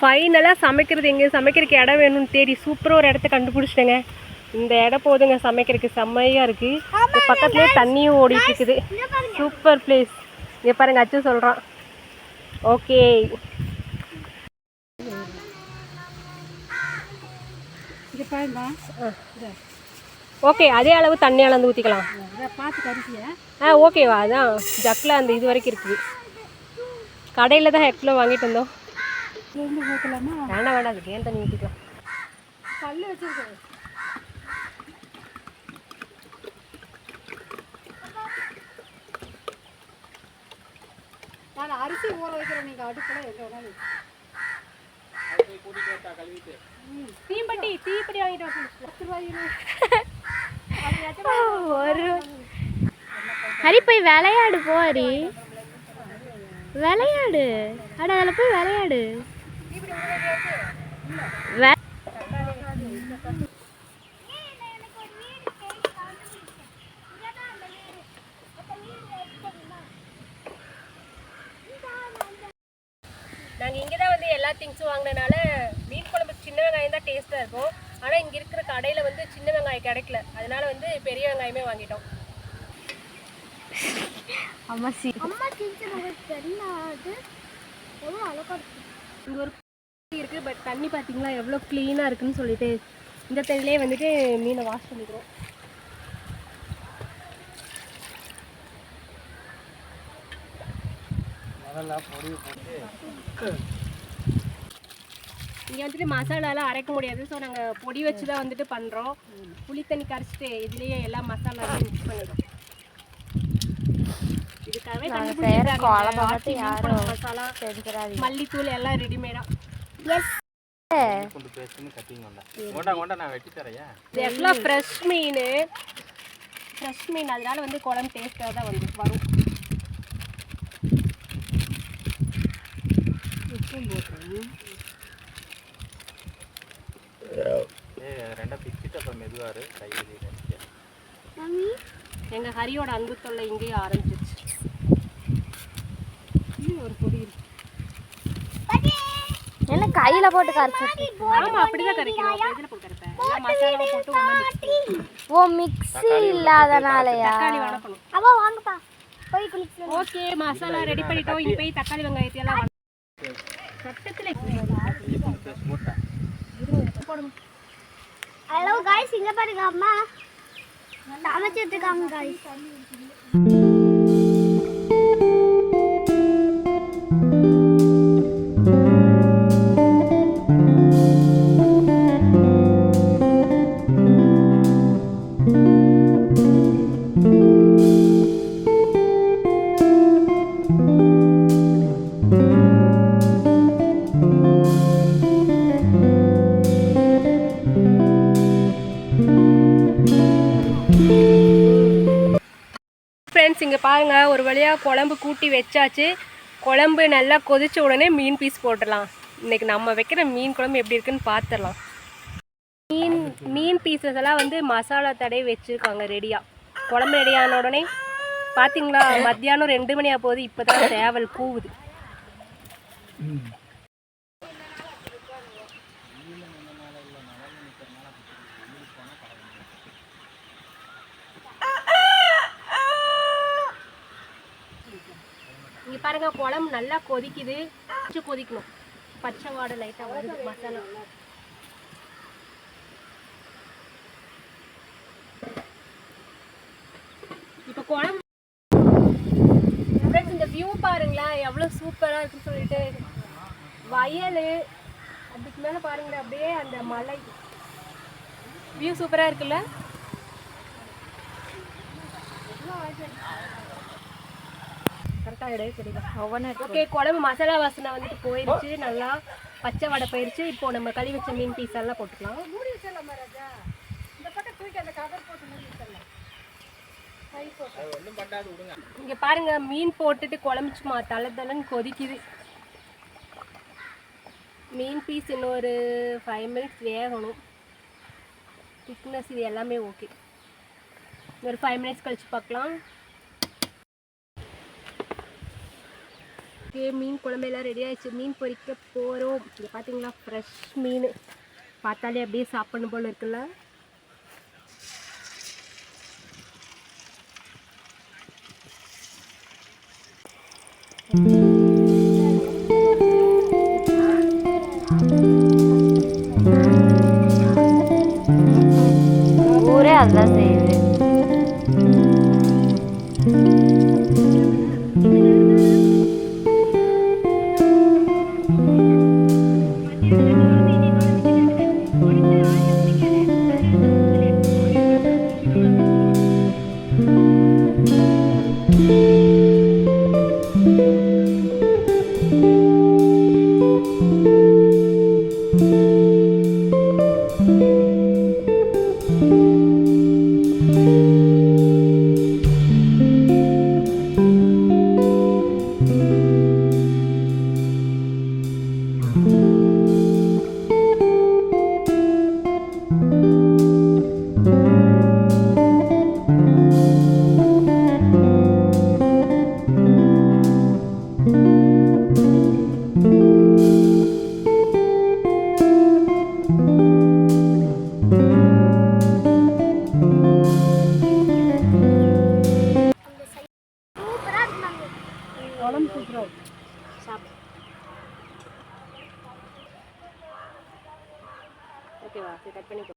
ஃபைனலாக சமைக்கிறது எங்கே சமைக்கிறதுக்கு இடம் வேணும்னு தேடி சூப்பராக ஒரு இடத்த கண்டுபிடிச்சிட்டேங்க. இந்த இடம் போதுங்க சமைக்கிறதுக்கு செம்மையாக இருக்குது பக்கத்துலேயே தண்ணியும் ஓடிட்டு இருக்குது சூப்பர் பிளேஸ் இங்கே பாருங்க அச்சு சொல்கிறான் ஓகே இது பாருங்க ஓகே அதே அளவு தண்ணி அளந்து ஊற்றிக்கலாம் ஆ ஓகேவா அதான் ஜக்கில் அந்த இது வரைக்கும் இருக்குது. கடையில் தான் ஹெக்ல வாங்கிட்டு வந்தோம். இருந்து ஊற்றலாமா வேண்டாம் வேண்டாம் அதுக்கு ஏன் தண்ணி ஊற்றிக்கலாம் கல் வச்சிருக்கேன். நான் அரிசி ஊற வைக்கிறேன். நீங்கள் அடுப்பில் எங்கே வேணாலும் தீம்பட்டி தீப்பட்டி வாங்கிட்டு ரூபாய்க்கு ஒரு ஹரி போய் விளையாடு போ ஹரி விளையாடு. அட அதில் போய் விளையாடு. நாங்கள் இங்கே தான் வந்து எல்லா திங்ஸும் வாங்கினனால மீன் குழம்பு சின்ன வெங்காயம் தான் டேஸ்ட்டாக இருக்கும். ஆனால் இங்கே இருக்கிற கடையில் வந்து சின்ன வெங்காயம் கிடைக்கல. அதனால வந்து பெரிய வெங்காயமே வாங்கிட்டோம். அம்மா சி இங்கே ஒரு இருக்குது பட் தண்ணி பார்த்தீங்களா எவ்வளோ க்ளீனாக இருக்குன்னு சொல்லிட்டு இந்த தண்ணிலே வந்துட்டு மீனை வாஷ் பண்ணிக்கிறோம். இங்கே வந்துட்டு மசாலாலாம் அரைக்க முடியாது. ஸோ நாங்கள் பொடி வச்சு தான் வந்துட்டு பண்ணுறோம் புளி தண்ணி கரைச்சிட்டு இதுலேயே எல்லா மசாலாவும் மிக்ஸ் பண்ணிடுறோம். இதுக்காகவே கண்டுபிடிச்சிருக்காங்க. மசாலா மல்லித்தூள் எல்லாம் ரெடிமேடா கொண்டு பேசுன்னு கட்டிங்க கொண்டா கொண்டா நான் வெட்டி தரையா ஃப்ரெஷ் மீன்? ஃப்ரெஷ் மீன் அதனால வந்து குழம்பு டேஸ்ட்டாக தான் வந்து வரும். ஏ ரெண்டா பிச்சுட்டு அப்புறம் மெதுவாரு கையில் எங்கள் ஹரியோட அன்பு தொல்லை இங்கேயே ஆரம்பிச்சிருச்சு. ஒரு பொடி என்ன கையில போட்டு கரைச்சி ஆமாம் அப்படி தான் கரைக்கணும் இதில் போட்டு கரைப்பேன். எல்லாம் ஓ மிக்ஸி இல்லாதனாலயா? தக்காளி வணக்கணும் அவ வாங்கப்பா. போய் குளிச்சு ஓகே மசாலா ரெடி பண்ணிட்டோம். இனி போய் தக்காளி வெங்காயத்தை எல்லாம் ஹலோ காய்ஸ் இங்க பாருங்க அம்மா. சமைச்சிட்டு இருக்காங்க காய்ஸ் ஃப்ரெண்ட்ஸ் இங்கே பாருங்கள் ஒரு வழியாக குழம்பு கூட்டி வச்சாச்சு. குழம்பு நல்லா கொதித்த உடனே மீன் பீஸ் போட்டுடலாம். இன்றைக்கி நம்ம வைக்கிற மீன் குழம்பு எப்படி இருக்குன்னு பார்த்துடலாம் மீன் மீன் பீசஸ் எல்லாம் வந்து மசாலா தடையை வச்சுருக்காங்க ரெடியாக குழம்பு ரெடியான உடனே பார்த்தீங்களா மத்தியானம் ரெண்டு மணியாக போகுது இப்போ தான் சேவல் கூவுது இது பாருங்க குழம்பு நல்லா கொதிக்குது. கொஞ்சம் கொதிக்கணும். பச்சை வாடை லைட்டாக வருது மசாலா. இப்போ குழம்பு Friends, இந்த வியூ பாருங்களேன் எவ்வளோ சூப்பராக இருக்குன்னு சொல்லிட்டு. வயல். அதுக்கு மேலே பாருங்களேன் அப்படியே அந்த மலை. வியூ சூப்பராக இருக்குல்ல? கரெக்டாக இடையே தெரியுதா ஓகே குழம்பு மசாலா வாசனை வந்துட்டு போயிருச்சு. நல்லா பச்சை வடை போயிருச்சு. இப்போ நம்ம கழுவி வச்ச மீன் பீஸ் எல்லாம் போட்டுக்கலாம். மூடி வச்சிடலாமா ராஜா? இந்த பக்கம் தூக்கி அந்த கவர் போட்டு மூடி வச்சிடலாம். கை போட்டு. ஒன்றும் பண்ணாது விடுங்க. இங்க பாருங்க மீன் போட்டுட்டு குழம்பு சும்மா தலை தலைன்னு கொதிக்குது. மீன் பீஸ் இன்னும் ஒரு ஃபைவ் மினிட்ஸ் வேகணும். திக்னஸ் இது எல்லாமே ஓகே ஒரு ஃபைவ் மினிட்ஸ் கழிச்சு பார்க்கலாம். ஓகே மீன் குழம்பு எல்லாம் ரெடி ஆயிடுச்சு. மீன் பொறிக்க போகிறோம் இங்கே பார்த்தீங்களா ஃப்ரெஷ் மீன். பார்த்தாலே அப்படியே சாப்பிடணும் போல இருக்குல்ல? ஊரே அதுதான் செய்யுது. ஓகேவா சரி கட் பண்ணிக்கோ